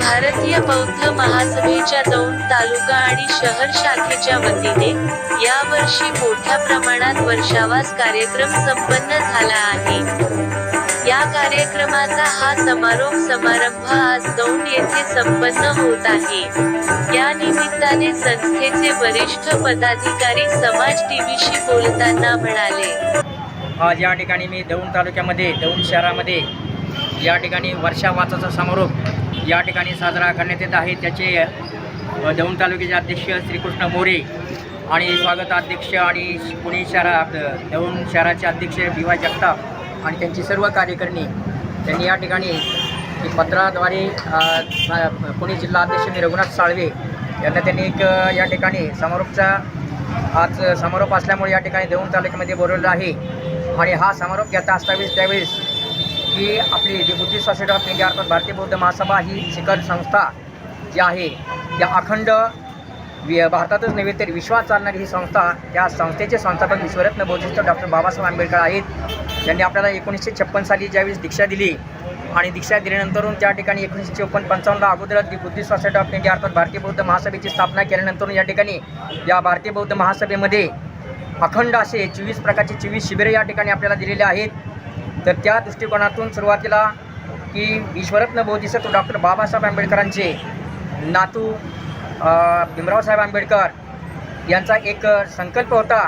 भारतीय बौद्ध महासभेच्या दोन तालुका आणि शहर शाखेच्या वतीने यावर्षी मोठ्या प्रमाणात वर्षावास कार्यक्रम संपन्न झाला आहे. या कार्यक्रमाचा हा समारोप समारंभ आज दौंड येथे संपन्न होत आहे. या निमित्ताने संस्थेचे वरिष्ठ पदाधिकारी समाज टीव्हीशी बोलताना म्हणाले आज या ठिकाणी मी दौंड तालुक्यामध्ये दौंड शहरामध्ये या ठिकाणी वर्षावाचाचा समारोप या ठिकाणी साजरा करण्यात येत आहे. त्याचे दौंड तालुक्याचे अध्यक्ष श्रीकृष्ण मोरे आणि स्वागताध्यक्ष आणि पुणे शहरा दौंड शहराचे अध्यक्ष बी वाय जगताप आणि त्यांची सर्व कार्यकर्णी त्यांनी या ठिकाणी पत्राद्वारे पुणे जिल्हा अध्यक्ष मी रघुनाथ साळवे यांना त्यांनी एक या ठिकाणी समारोपचा आज समारोप असल्यामुळे या ठिकाणी देऊन तालुक्यामध्ये बोलवलं आहे. आणि हा समारोप घेता असतावेळेस त्यावेळेस की आपली जी बुद्धिस्ट सोसायटी ऑफ इंडिया अर्थात भारतीय बौद्ध महासभा ही शिखर संस्था जी आहे त्या अखंड वि भारतातच नव्हे तर विश्वात चालणारी ही संस्था त्या संस्थेचे संस्थापक विश्वरत्न बौद्धिस्ट डॉक्टर बाबासाहेब आंबेडकर आहेत. त्यांनी आपल्याला एकोणीसशे छप्पन साली ज्यावेळेस दीक्षा दिली आणि दीक्षा दिल्यानंतरून त्या ठिकाणी एकोणीसशे चोपन्न पंचावन्नला अगोदरच the Buddhist society of India अर्थात भारतीय बौद्ध महासभेची स्थापना केल्यानंतर या ठिकाणी या भारतीय बौद्ध महासभेमध्ये अखंड असे चोवीस प्रकारचे चोवीस शिबिरे या ठिकाणी आपल्याला दिलेले आहेत. तर त्या दृष्टिकोनातून सुरुवातीला की ईश्वरत्न बोधिसत्व डॉक्टर बाबासाहेब आंबेडकरांचे नातू भीमरावसाहेब आंबेडकर यांचा एक संकल्प होता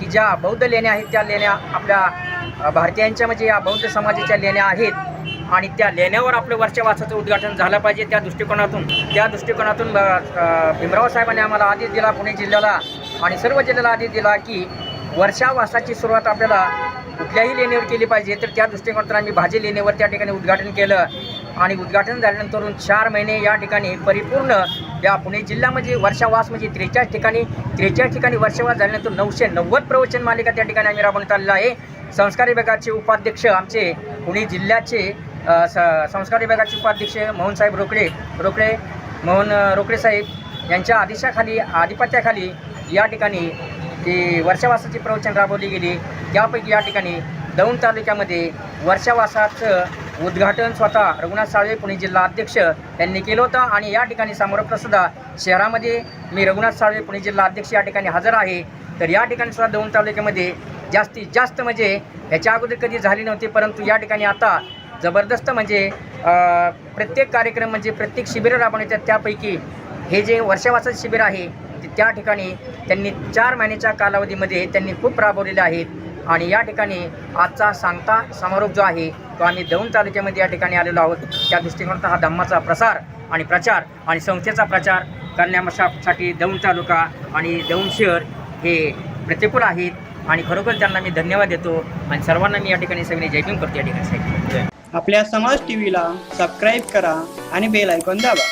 की ज्या बौद्ध लेण्या आहेत त्या लेण्या आपल्या भारतीयांच्या म्हणजे या बौद्ध समाजाच्या लेण्या आहेत. आणि त्या लेण्यावर आपलं वर्षवासाचं उद्घाटन झालं पाहिजे त्या दृष्टिकोनातून. त्या दृष्टिकोनातून भीमराव साहेबांनी आम्हाला आदेश दिला पुणे जिल्ह्याला. आणि सर्व जिल्ह्याला आदेश दिला की वर्षावासाची सुरुवात आपल्याला कुठल्याही लेणीवर केली पाहिजे. तर त्या दृष्टिकोनातून आम्ही भाजी लेणीवर त्या ठिकाणी उद्घाटन केलं. आणि उद्घाटन झाल्यानंतर चार महिने या ठिकाणी परिपूर्ण या पुणे जिल्ह्यामध्ये वर्षावास म्हणजे त्रेचाळीस ठिकाणी त्रेचाळीस ठिकाणी वर्षावास झाल्यानंतर नऊशे नव्वद प्रवचन मालिका त्या ठिकाणी आम्ही राबवण्यात आलेला आहे. संस्कार विभागाचे उपाध्यक्ष आमचे पुणे जिल्ह्याचे स संस्कार विभागाचे उपाध्यक्ष मोहनसाहेब रोकडे रोकडे मोहन रोकडे साहेब यांच्या आदेशाखाली आधिपत्याखाली या ठिकाणी ती वर्षावासाची प्रवचन राबवली गेली त्यापैकी या ठिकाणी दौंड तालुक्यामध्ये वर्षावासाचं उद्घाटन स्वतः रघुनाथ साळवे पुणे जिल्हा अध्यक्ष यांनी केलं होतं आणि या ठिकाणी समारोप सुद्धा शहरामध्ये मी रघुनाथ साळवे पुणे जिल्हा अध्यक्ष या ठिकाणी हजर आहे. तर या ठिकाणी सुद्धा दौंड तालुक्यामध्ये जास्तीत जास्त म्हणजे ह्याच्या अगोदर कधी झाली नव्हती परंतु या ठिकाणी आता जबरदस्त म्हणजे प्रत्येक कार्यक्रम म्हणजे प्रत्येक शिबिरं राबवण्यात त्यापैकी हे जे वर्षावासाचं शिबिर आहे होती. त्या ठिकाणी त्यांनी चार महिन्याच्या कालावधीमध्ये त्यांनी खूप राबवलेले आहेत. आणि या ठिकाणी आजचा सांगता समारोप जो आहे तो आम्ही दौंड तालुक्यामध्ये या ठिकाणी आलेलो आहोत. त्या दृष्टिकोनात हा धम्माचा प्रसार आणि प्रचार आणि संस्थेचा प्रचार करण्यासाठी दौंड तालुका आणि दौंड शहर हे प्रतिकूल आहेत. आणि खरोखर त्यांना मी धन्यवाद देतो. आणि सर्वांना मी या ठिकाणी सगळे जयभीम करतो या ठिकाणी. आपल्या समाज टीव्हीला सबस्क्राईब करा आणि बेल ऐकून दाबा.